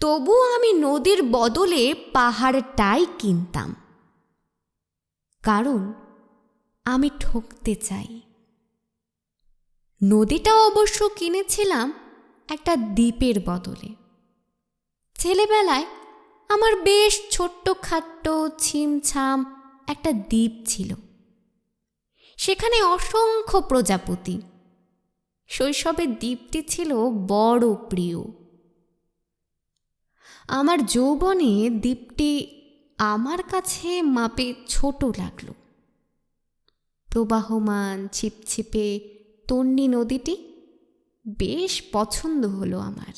তবু আমি নদীর বদলে পাহাড়টাই কিনতাম। কারণ আমি ঠকতে চাই। নদীটা অবশ্য কিনেছিলাম একটা দ্বীপের বদলে। ছেলেবেলায় আমার বেশ ছোট্ট খাট্ট ছিমছাম একটা দ্বীপ ছিল। সেখানে অসংখ্য প্রজাপতি। শৈশবের দ্বীপটি ছিল বড় প্রিয়। আমার যৌবনে দ্বীপটি আমার কাছে মাপে ছোট লাগল। প্রবাহমান, ছিপছিপে তন্নি নদীটি বেশ পছন্দ হলো আমার।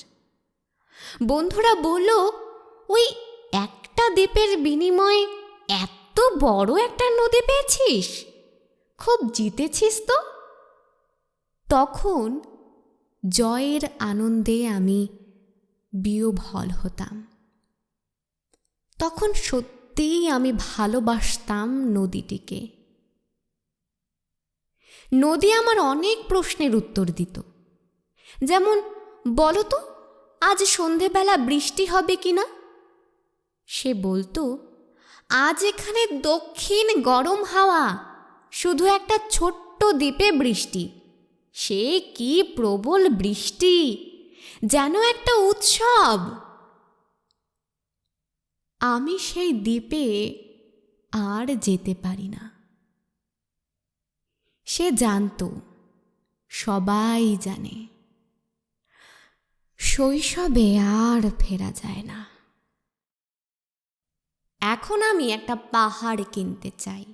বন্ধুরা বলল, ওই একটা দ্বীপের বিনিময়ে এত বড় একটা নদী পেয়েছিস? খুব জিতেছিস তো? তখন জয়ের আনন্দে আমি বিয়োভল হতাম। তখন সত্যিই আমি ভালোবাসতাম নদীটিকে। নদী আমার অনেক প্রশ্নের উত্তর দিত। যেমন বলো তো আজ সন্ধেবেলা বৃষ্টি হবে কি না সে বলতো, আজ এখানে দক্ষিণ গরম হাওয়া, শুধু একটা ছোট্ট দ্বীপে বৃষ্টি। সে কি প্রবল বৃষ্টি? যেন একটা উৎসব। আমি সেই দ্বীপে আর যেতে পারি না। সে জানত, সবাই জানে, শৈশবে আর ফেরা যায় না। এখন আমি একটা পাহাড় কিনতে চাই।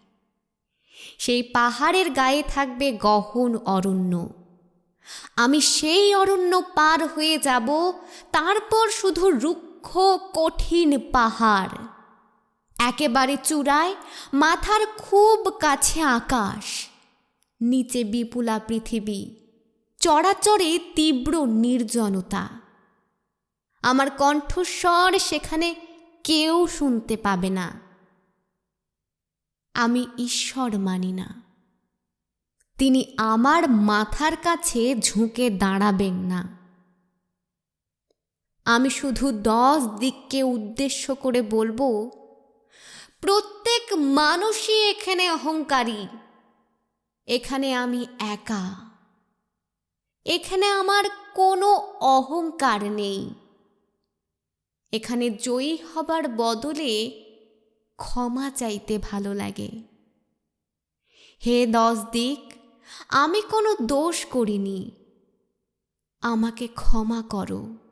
সেই পাহাড়ের গায়ে থাকবে গহন অরণ্য। আমি সেই অরণ্য পার হয়ে যাব, তারপর শুধু রুক্ষ কঠিন পাহাড়। একেবারে চূড়ায়, মাথার খুব কাছে আকাশ। নিচে বিপুলা পৃথিবী, চড়াচড়ে তীব্র নির্জনতা। আমার কণ্ঠস্বর সেখানে কেউ শুনতে পাবে না। আমি ঈশ্বর মানি না। তিনি আমার মাথার কাছে ঝুঁকে দাঁড়াবেন না। আমি শুধু দশ দিককে উদ্দেশ্য করে বলব, প্রত্যেক মানুষই এখানে অহংকারী। এখানে আমি একা। এখানে আমার কোনো অহংকার নেই। এখানে জয়ী হবার বদলে ক্ষমা চাইতে ভালো লাগে। হে দশ দিক আমি কোনো দোষ করিনি। আমাকে ক্ষমা করো।